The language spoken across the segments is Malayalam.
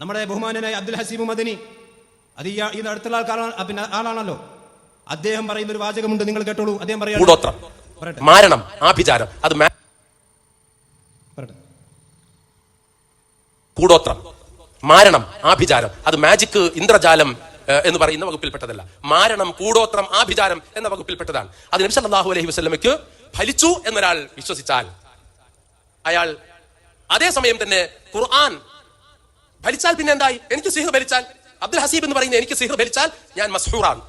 നമ്മുടെ ബഹുമാനനായ അബ്ദുൽ ഹസീബ് മദനി അത് ഈ ഈ അടുത്തുള്ള ആൾക്കാരാണ് പിന്നെ ആളാണല്ലോ. അദ്ദേഹം പറയുന്ന ഒരു വാചകമുണ്ട് നിങ്ങൾ കേട്ടോളൂ. അദ്ദേഹം പറയാം മാരണം ആഭിചാരം. അത് കൂടോത്രം. മാരണം ആഭിചാരം. അത് മാജിക് ഇന്ദ്രജാലം എന്ന് പറയുന്ന വകുപ്പിൽപ്പെട്ടതല്ല. മാരണം കൂടോത്രം ആഭിചാരം എന്ന വകുപ്പിൽപ്പെട്ടതാണ്. അത് നബി സല്ലല്ലാഹു അലൈഹി വസല്ലമയ്ക്ക് ഫലിച്ചു എന്നൊരാൾ വിശ്വസിച്ചാൽ അയാൾ അതേസമയം തന്നെ ഖുർആൻ ഭരിച്ചാൽ പിന്നെ എന്തായി? എനിക്ക് സിഹർ ഭരിച്ചാൽ. അബ്ദുൽ ഹസീബ് എന്ന് പറയുന്ന എനിക്ക് സിഹർ ഭരിച്ചാൽ ഞാൻ മസ്ഹൂറാണ്.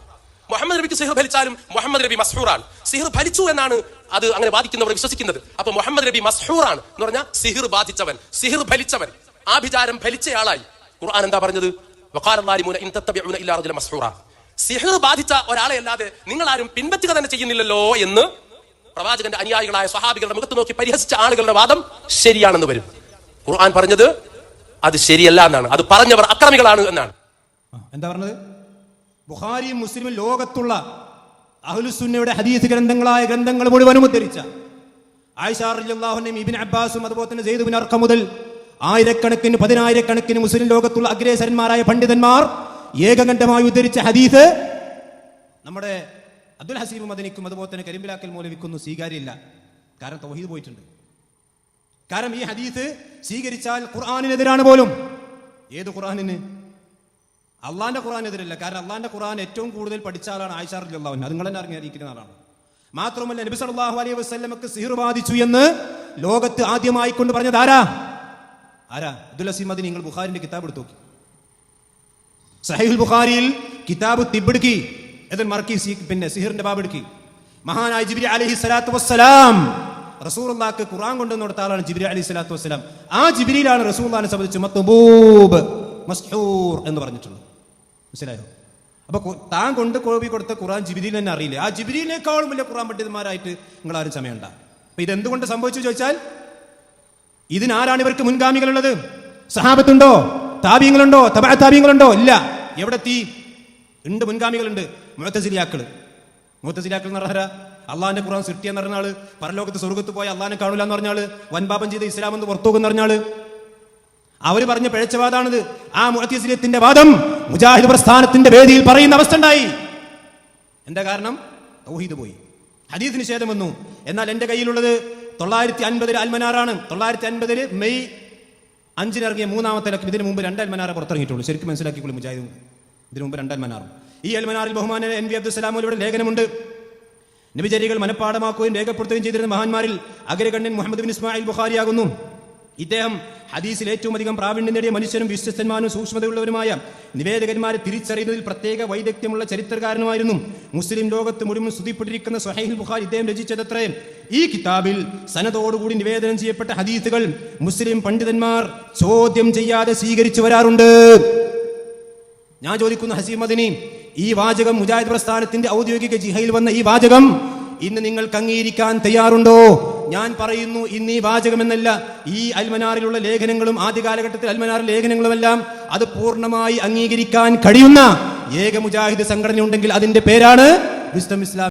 മുഹമ്മദ് നബിക്ക് സിഹർ ഭരിച്ചാലും മുഹമ്മദ് നബി മസ്ഹൂറാണ്. സിഹർ ഭരിച്ചു എന്നാണ് അത് അങ്ങനെ ബാധിക്കുന്നവർ വിശ്വസിക്കുന്നത്. അപ്പൊ മുഹമ്മദ് നബി മസ്ഹൂറാണ് എന്ന് പറഞ്ഞാൽ സിഹിർ ബാധിച്ചവൻ സിഹിർ ഭരിച്ചവൻ ആഭിചാരം ഭരിച്ചയാളായി. ഖുർആൻ എന്താ പറഞ്ഞത്? സിഹർ ബാധിച്ച ഒരാളെ അല്ലാതെ നിങ്ങൾ ആരും പിൻപറ്റുക തന്നെ ചെയ്യുന്നില്ലല്ലോ എന്ന് പ്രവാചകന്റെ അനുയായികളായ സ്വഹാബികളുടെ മുഖത്ത് നോക്കി പരിഹസിച്ച ആളുകളുടെ വാദം ശരിയാണെന്ന് വരും. ഖുർആൻ പറഞ്ഞത് അത് ശരിയല്ല എന്നാണ്. അത് പറഞ്ഞവർ അക്രമികളാണ് എന്നാണ്. എന്താ പറഞ്ഞത്? ബുഹാരിയും മുസ്ലിമും ലോകത്തുള്ള അഹ്ലുസുന്നയുടെ ഹദീസ് ഗ്രന്ഥങ്ങളായ ഗ്രന്ഥങ്ങൾ മുഴുവനും ഉദ്ധരിച്ച ആയിഷാറിയാഹുനും ഇബിൻ അബ്ബാസും അതുപോലെ തന്നെ സെയ്ദ് ബിൻ അർക്കം മുതൽ ആയിരക്കണക്കിന് പതിനായിരക്കണക്കിന് മുസ്ലിം ലോകത്തുള്ള അഗ്രേസരന്മാരായ പണ്ഡിതന്മാർ ഏകകണ്ഠമായി ഉദ്ധരിച്ച ഹദീസ് നമ്മുടെ അബ്ദുൽ ഹസീബ് മദനിക്കും അതുപോലെ തന്നെ കരിമ്പിലാക്കൽ മൂലവിക്കൊന്നും സ്വീകാര്യമില്ല. കാരണം തൗഹീദ് പോയിട്ടുണ്ട്. കാരണം ഈ ഹദീസ് സ്വീകരിച്ചാൽ ഖുർആാനിനെതിരാണ് പോലും. ഏത് ഖുർആാനിന്? അള്ളാന്റെ ഖുറാനെതിരല്ല കാരണം അള്ളാന്റെ ഖുർആൻ ഏറ്റവും കൂടുതൽ പഠിച്ച ആളാണ് ആയിഷാർ അള്ളാഹുൻ അത് നിങ്ങൾ തന്നെ അറിഞ്ഞിരിക്കുന്ന ആളാണ്. മാത്രമല്ല നബി സല്ലല്ലാഹു അലൈഹി വസല്ലമക്ക് സിഹിർ ബാധിച്ചു എന്ന് ലോകത്ത് ആദ്യമായി കൊണ്ട് പറഞ്ഞത് ആരാ? ആരാ? അബ്ദുൽ ഹസീം നിങ്ങൾ ബുഖാരിന്റെ കിതാബ് എടുത്തു നോക്കി. സഹീഹുൽ ബുഖാരിയിൽ കിതാബ് തിബിടുക്കി ഇതിൽ മറക്കി പിന്നെ സിഹിറിന്റെ ബാബ് എടുക്കി. മഹാനായ ജിബിരി അലൈഹി സ്വലാത്തു വസ്സലാം റസൂലുള്ളാഹിക്ക് ഖുർആൻ കൊണ്ടുവന്ന് കൊടുത്ത ആളാണ് ജിബിരി അലി സ്വലാത്തു വസ്സലാം. ആ ജിബിരിയിലാണ് റസൂലുള്ളാഹിനെ സംബന്ധിച്ച് മത്തുബൂബ് മസ്ഹൂർ എന്ന് പറഞ്ഞിട്ടുള്ളത്. മനസ്സിലായോ? അപ്പൊ താൻ കൊണ്ട് കോപി കൊടുത്ത ഖുർആൻ ജിബിരിയിൽ തന്നെ അറിയില്ല? ആ ജിബിരിയിലേക്കാളും വലിയ ഖുർആൻ പണ്ഡിതന്മാരായിട്ട് നിങ്ങൾ ആരും സമയമുണ്ട. അപ്പൊ ഇതെന്തുകൊണ്ട് സംഭവിച്ചു ചോദിച്ചാൽ ഇതിനാരാണ് ഇവർക്ക് മുൻഗാമികളുള്ളത്? സഹാബത്തുണ്ടോ? താപ്യങ്ങളുണ്ടോ തബാ ഇല്ല. എവിടെ തീ? ഉണ്ട് മുൻഗാമികളുണ്ട്. മുഴത്തസിലിയാക്കൾ മുഴത്തസിലിയാക്കൾ എന്ന് പറഞ്ഞാൽ അള്ളാഹിന്റെ ഖുറാൻ സൃഷ്ടിയെന്ന് പറഞ്ഞാൽ പറഞ്ഞ ആൾ പരലോകത്ത് സ്വർഗത്ത് പോയി അള്ളാഹിനെ കാണൂല എന്ന് പറഞ്ഞാൽ വൻപാപം ചെയ്ത ഇസ്ലാം എന്ന് പുറത്തു പോകുന്ന അവർ പറഞ്ഞ പിഴച്ചവാദാണിത് ആ മുഴത്തസിലിയത്തിന്റെ വാദം മുജാഹിദ് പ്രസ്ഥാനത്തിന്റെ വേദിയിൽ പറയുന്ന അവസ്ഥ ഉണ്ടായി. എന്താ കാരണം? തൗഹീദ് പോയി. ഹദീസ് നിഷേധം വന്നു. എന്നാൽ എന്റെ കയ്യിലുള്ളത് തൊള്ളായിരത്തി അൻപതിൽ അൽമനാറാണ്. തൊള്ളായിരത്തി അൻപതിൽ മെയ് അഞ്ചിന് ഇറങ്ങിയ മൂന്നാമത്തെ ലക്കം ഇതിനു മുമ്പ് രണ്ട് അൽമനാറ പുറത്തിറങ്ങിയിട്ടുള്ളൂ. ശരിക്കും മനസ്സിലാക്കിക്കൊള്ളു മുജാഹിദ്. ഇതിനു മുമ്പ് രണ്ട് അൽമനാറും. ഈ അൽമനാറിൽ ബഹുമാന എൻ വി അബ്ദുസലാമോലയുടെ ലേഖനമുണ്ട്. നബിചര്യകൾ മനഃപ്പാടമാക്കുകയും രേഖപ്പെടുത്തുകയും ചെയ്തിരുന്ന മഹാന്മാരിൽ അഗ്രഗണ്യൻ മുഹമ്മദ് ബിൻ ഇസ്മായിൽ ബുഖാരിയാകുന്നു. ഇദ്ദേഹം ഹദീസിൽ ഏറ്റവും അധികം പ്രാവീണ്യം നേടിയ മനുഷ്യരും വിശ്വസ്തന്മാരും സൂക്ഷ്മതയുള്ളവരുമായ നിവേദകന്മാരെ തിരിച്ചറിയുന്നതിൽ പ്രത്യേക വൈദഗ്ധ്യമുള്ള ചരിത്രകാരനുമായിരുന്നു. മുസ്ലിം ലോകത്ത് മുഴുവൻ സ്തുതിപ്പെട്ടിരിക്കുന്ന സഹൈൽ ബുഖാരി ഇദ്ദേഹം രചിച്ചതത്രേ. ഈ കിതാബിൽ സനതോടുകൂടി നിവേദനം ചെയ്യപ്പെട്ട ഹദീസുകൾ മുസ്ലിം പണ്ഡിതന്മാർ ചോദ്യം ചെയ്യാതെ സ്വീകരിച്ചു വരാറുണ്ട്. ഞാൻ ചോദിക്കുന്നു ഹസീം മദിനി ഈ വാചകം മുജാഹിദ് പ്രസ്ഥാനത്തിന്റെ ഔദ്യോഗിക ജിഹയിൽ വന്ന ഈ വാചകം ഇന്ന് നിങ്ങൾ അംഗീകരിക്കാൻ തയ്യാറുണ്ടോ? ഞാൻ പറയുന്നു ഇന്ന് ഈ വാചകം എന്നല്ല ഈ അൽമനാറിലുള്ള ലേഖനങ്ങളും ആദ്യ കാലഘട്ടത്തിൽ അൽമനാർ ലേഖനങ്ങളുമെല്ലാം അത് പൂർണമായി അംഗീകരിക്കാൻ കഴിയുന്ന ഏക മുജാഹിദ് സംഘടന ഉണ്ടെങ്കിൽ അതിന്റെ പേരാണ് വിസ്ഡം ഇസ്ലാം.